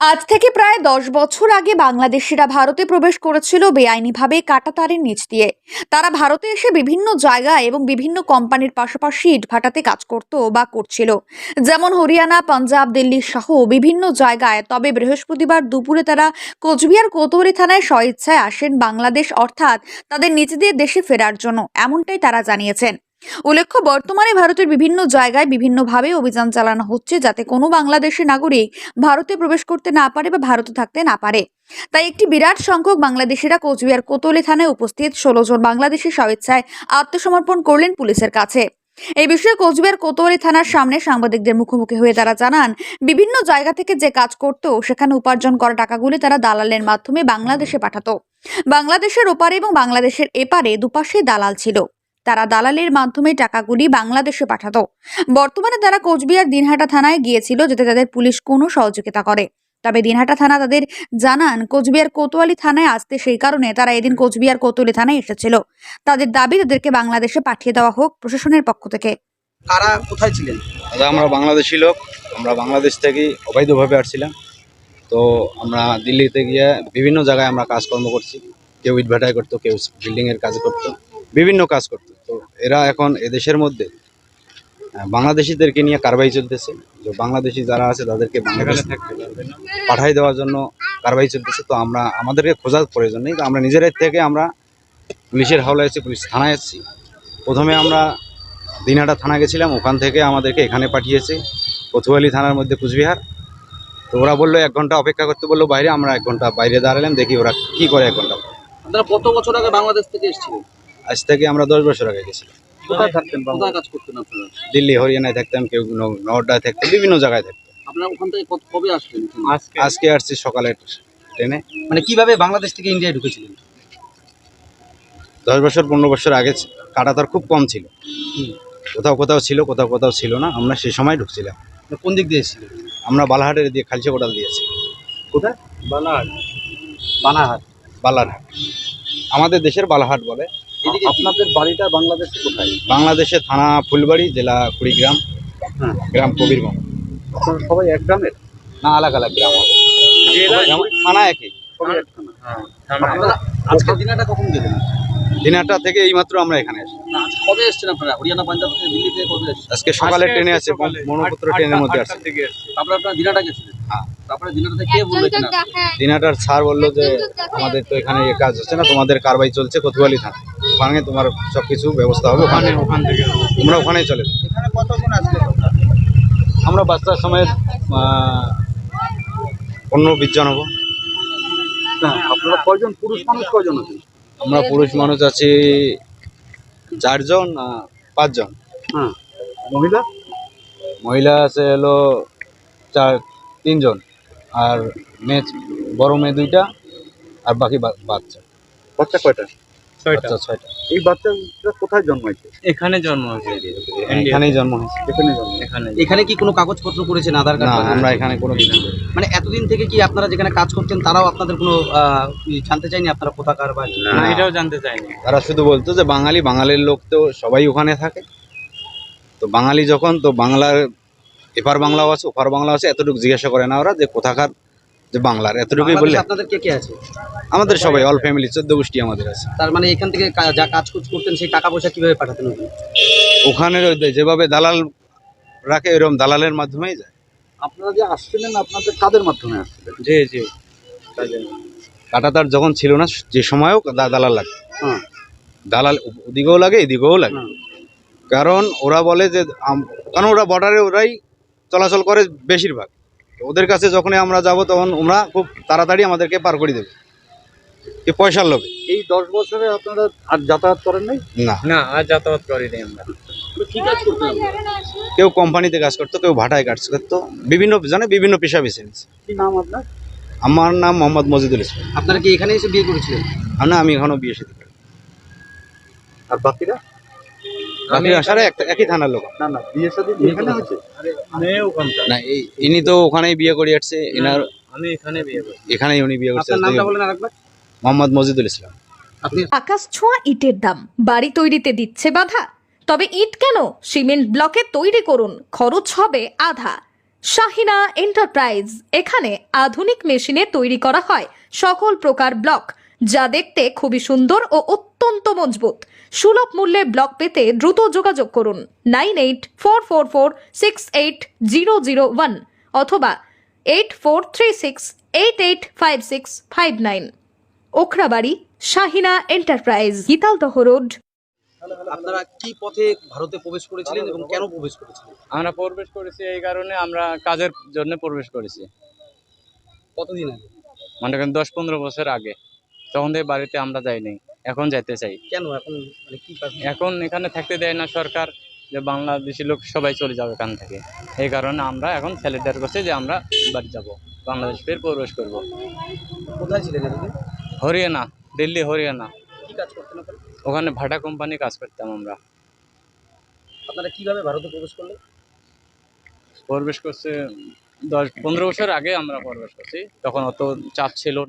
আজ থেকে প্রায় দশ বছর আগে বাংলাদেশিরা ভারতে প্রবেশ করেছিল বেআইনিভাবে কাটাতারের নিচ দিয়ে। তারা ভারতে এসে বিভিন্ন জায়গায় এবং বিভিন্ন কোম্পানির পাশাপাশি ইটভাটাতে কাজ করত বা করছিল। যেমন হরিয়ানা, পাঞ্জাব, দিল্লি সহ বিভিন্ন জায়গায়। তবে বৃহস্পতিবার দুপুরে তারা কোচবিহার কোতোয়ালি থানায় স্বইচ্ছায় আসেন বাংলাদেশ, অর্থাৎ তাদের নিজেদের দেশে ফেরার জন্য। এমনটাই তারা জানিয়েছেন। উল্লেখ্য, বর্তমানে ভারতের বিভিন্ন জায়গায় বিভিন্নভাবে অভিযান চালানো হচ্ছে যাতে কোনো বাংলাদেশি নাগরিক ভারতে প্রবেশ করতে না পারে বা ভারতে থাকতে না পারে। তাই একটি বিরাট সংখ্যক বাংলাদেশিরা কোচবিহার কোতোয়ালি থানায় উপস্থিত ষোলো জন বাংলাদেশি স্বেচ্ছায় আত্মসমর্পণ করলেন পুলিশের কাছে। এই বিষয়ে কোচবিহার কোতোয়ালি থানার সামনে সাংবাদিকদের মুখোমুখি হয়ে তারা জানান, বিভিন্ন জায়গা থেকে যে কাজ করত সেখানে উপার্জন করা টাকাগুলি তারা দালালের মাধ্যমে বাংলাদেশে পাঠাতো। বাংলাদেশের ওপারে এবং বাংলাদেশের এপারে দুপাশে দালাল ছিল। তারা দালালের মাধ্যমে টাকাগুলি বাংলাদেশে পাঠাতো। বর্তমানে তারা কোচবিহার দিনহাটা থানায় গিয়েছিল যাতে তাদের পুলিশ কোনো সহযোগিতা করে। তবে দিনহাটা থানা তাদের জানান কোচবিহার কোতোয়ালি থানায় আসতে সেই কারণে তারা এদিন কোচবিহার কোতোয়ালি থানায় এসেছিল। তাদের দাবি তাদেরকে বাংলাদেশে পাঠিয়ে দেওয়া হোক প্রশাসনের পক্ষ থেকে। কারা কোথায় ছিলেন? দাদা আমরা বাংলাদেশি লোক। আমরা বাংলাদেশ থেকে অবৈধভাবে আসছিলাম। তো আমরা দিল্লিতে গিয়ে বিভিন্ন জায়গায় আমরা কাজকর্ম করছি। কেউ ইটভাটায় করতো কেউ বিল্ডিংয়ের কাজ করতো। বিভিন্ন কাজ করতো। তো এরা এখন এদেশের মধ্যে বাংলাদেশিদেরকে নিয়ে কারবাই চলতেছে। তো বাংলাদেশি যারা আছে, তাদেরকে বাংলাদেশ পাঠাই দেওয়ার জন্য কারবাই চলতেছে। তো আমরা, আমাদেরকে খোঁজার প্রয়োজন নেই। তো আমরা নিজেরাই থেকে আমরা পুলিশের হাওলায় আছি পুলিশ থানায় এসেছি। প্রথমে আমরা দিনহাটা থানা গেছিলাম। ওখান থেকে আমাদেরকে এখানে পাঠিয়েছে। কোতোয়ালি থানার মধ্যে কুচবিহার। তো ওরা বলল, এক ঘণ্টা অপেক্ষা করতে বলল বাইরে। আমরা এক ঘণ্টা বাইরে দাঁড়ালাম, দেখি ওরা কি করে এক ঘণ্টা। কত বছর আগে বাংলাদেশ থেকে এসেছিলেন? আজ থেকে আমরা দশ বছর আগে গেছিলাম। কোথায় থাকতেন কোথায় কাজ করতেন আপনারা? দিল্লি হরিয়ানায় থাকতাম কেউ ন- নওডায় থাকতাম বিভিন্ন জায়গায় থাকতাম। আপনারা ওখান থেকে কত- কবে আসলেন আজকে? আসছি সকালে ট্রেনে। মানে কীভাবে বাংলাদেশ থেকে ইন্ডিয়ায় ঢুকেছিলেন? দশ বছর পনেরো বছর আগে কাটাতার খুব কম ছিল। কোথাও কোথাও ছিল কোথাও কোথাও ছিল না। আমরা সেই সময় ঢুকছিলাম। মানে কোন দিক দিয়ে এসেছিলেন আমরা বালাহাটের দিয়ে খালসা কোটাল দিয়েছি কোথায়? বানাহাট বানাহাট বালারহাট। আমাদের দেশের বালাহাট বলে। আপনাদের বাড়িটা বাংলাদেশে কোথায়? বাংলাদেশের থানা ফুলবাড়ি জেলা কুড়িগ্রাম হ্যাঁ। গ্রাম কবিরগঞ্জ। আপনারা সবাই এক গ্রামের? না আলাদা আলাদা গ্রাম হবে। থানা একই। আপনারা আজকে দিনাটা কখন গেলেন দিনাটা থেকে এইমাত্র আমরা এখানে আসি। কবে এসেছেন আপনারা? হরিয়ানা পাঞ্জাব থেকে দিল্লি থেকে কবে আজকে সকালে ট্রেনে আছে মনোপুত্র ট্রেনের মধ্যে আসছে তারপরে আপনারা দিনাটা গেছিলেন? হ্যাঁ। দিনাটার স্যার বলল যে আমাদের তো এখানে এ কাজ হচ্ছে না তোমাদের কারবাই চলছে কোতোয়ালি থানা ওখানে তোমার সব কিছু ব্যবস্থা হবে ওখানে ওখান থেকে। তোমরা ওখানেই চলে আমরা বাচ্চার সময় পনেরো বিশ জন হব। আপনারা কয়জন? পুরুষ মানুষ কয়জন আছেন আমরা পুরুষ মানুষ আছি চারজন পাঁচজন হ্যাঁ। মহিলা? মহিলা আছে হলো চার তিনজন আর মেয়ে বড় মেয়ে দুইটা আর বাকি বা- বাচ্চা। বাচ্চা কয়টা? বাচ্চা ছয়টা। এই বাচ্চাটা কোথায় জন্মাইছে? এখানে জন্ম হয়েছে। এখানেই জন্ম হয়েছে। এখানে জন্ম এখানে এখানে কি কোনো কাগজপত্র করেছেন আধার না কার্ড আমরা এখানে কোনো কিছু মানে এতদিন থেকে কি আপনারা যেখানে কাজ করতেন তারাও আপনাদের কোনো ই জানতে চাইনি আপনারা কোথাকার বা না এটাও জানতে চাইনি তারা শুধু বলতো যে বাঙালি বাঙালির লোক তো সবাই ওখানে থাকে। তো বাঙালি যখন তো বাংলার এপার বাংলাও আছে ওপার বাংলা আছে এতটুকু জিজ্ঞাসা করে না ওরা যে কোথাকার যে বাংলার এতটুকুই বললে। আপনাদের কে কে আছে? আমাদের সবাই অল ফ্যামিলি চোদ্দ গোষ্ঠী আমাদের আছে। তার মানে এখান থেকে যা কাজ কুজ করতেন সেই টাকা পয়সা কীভাবে পাঠাতেন ওখানে? যেভাবে দালাল রাখে এরকম দালালের মাধ্যমেই যায়। আপনারা যে আসছিলেন আপনাদের কাদের মাধ্যমে আসছিলেন? জি জি। কাটাতার যখন ছিল না যে সময়ও দালাল লাগে। হ্যাঁ। দালাল ওদিকেও লাগে এদিকেও লাগে। কারণ ওরা বলে যে কারণ ওরা বর্ডারে ওরাই চলাচল করে বেশিরভাগ। তো ওদের কাছে যখনই আমরা যাব তখন ওরা খুব তাড়াতাড়ি আমাদেরকে পার করে দেবে। কি পয়সার লোভে। এই দশ বছরে আপনারা আর যাতায়াত করেন নাই? না। না আর যাতায়াত করিনি আমরা। কেউ কোম্পানিতে কাজ করতো কেউ ভাটায় কাজ করতো বিভিন্ন জনে বিভিন্ন পেশা বেছে নিচ্ছে কি নাম আপনার? আমার নাম মোহাম্মদ মজিদুল ইসলাম। আপনারা কি এখানে এসে বিয়ে করেছিলেন? না আমি এখনও বিয়ে সাথে আর বাকিরা? বাকি আসারে একই থানার লোক। না না বিয়ে সাথে এখানে হয়েছে মেয়ে ওখানকার। না এই ইনি তো ওখানেই বিয়ে করে আসছে এনার আমি এখানে বিয়ে করি। এখানেই উনি বিয়ে করছে আপনার নামটা বলেন আরেকবার। মোহাম্মদ মজিদুল ইসলাম। আকাশ ছোঁয়া ইটের দাম বাড়ি তৈরিতে দিচ্ছে বাধা। তবে ইট কেন? সিমেন্ট ব্লকে তৈরি করুন খরচ হবে আধা। শাহিনা এন্টারপ্রাইজ এখানে আধুনিক মেশিনে তৈরি করা হয় সকল প্রকার ব্লক। যা দেখতে খুবই সুন্দর ও অত্যন্ত মজবুত। সুলভ মূল্যে ব্লক পেতে দ্রুত যোগাযোগ করুন nine eight four four four six eight zero zero one অথবা eight four three six eight eight five six five nine. Okhrabari Shahina enterprise Gitaldaha road. আপনারা কি পথে ভারতে প্রবেশ করেছিলেন এবং কেন প্রবেশ করেছিলেন? আমরা প্রবেশ করেছি এই কারণে আমরা কাজের জন্য প্রবেশ করেছি। কতদিন আগে? মনে করেন দশ পনেরো বছর আগে। তখন থেকে বাড়িতে আমরা যাইনি এখন যাইতে চাই। কেন? এখন মানে কি এখন এখানে থাকতে দেয় না সরকার যে বাংলাদেশি লোক সবাই চলে যাবে এখান থেকে। এই কারণে আমরা এখন স্যালিডার করছি যে আমরা বাড়ি যাব বাংলাদেশ ফের প্রবেশ করব। কোথায় ছিলেন হরিয়ানা দিল্লি হরিয়ানা। কি কাজ করতেন ওখানে? ভাটা কোম্পানি কাজ করতাম আমরা। আপনারা কীভাবে ভারতে প্রবেশ করলেন? প্রবেশ করছে দশ পনেরো বছর আগে আমরা প্রবেশ করছি তখন অত চাপ ছিল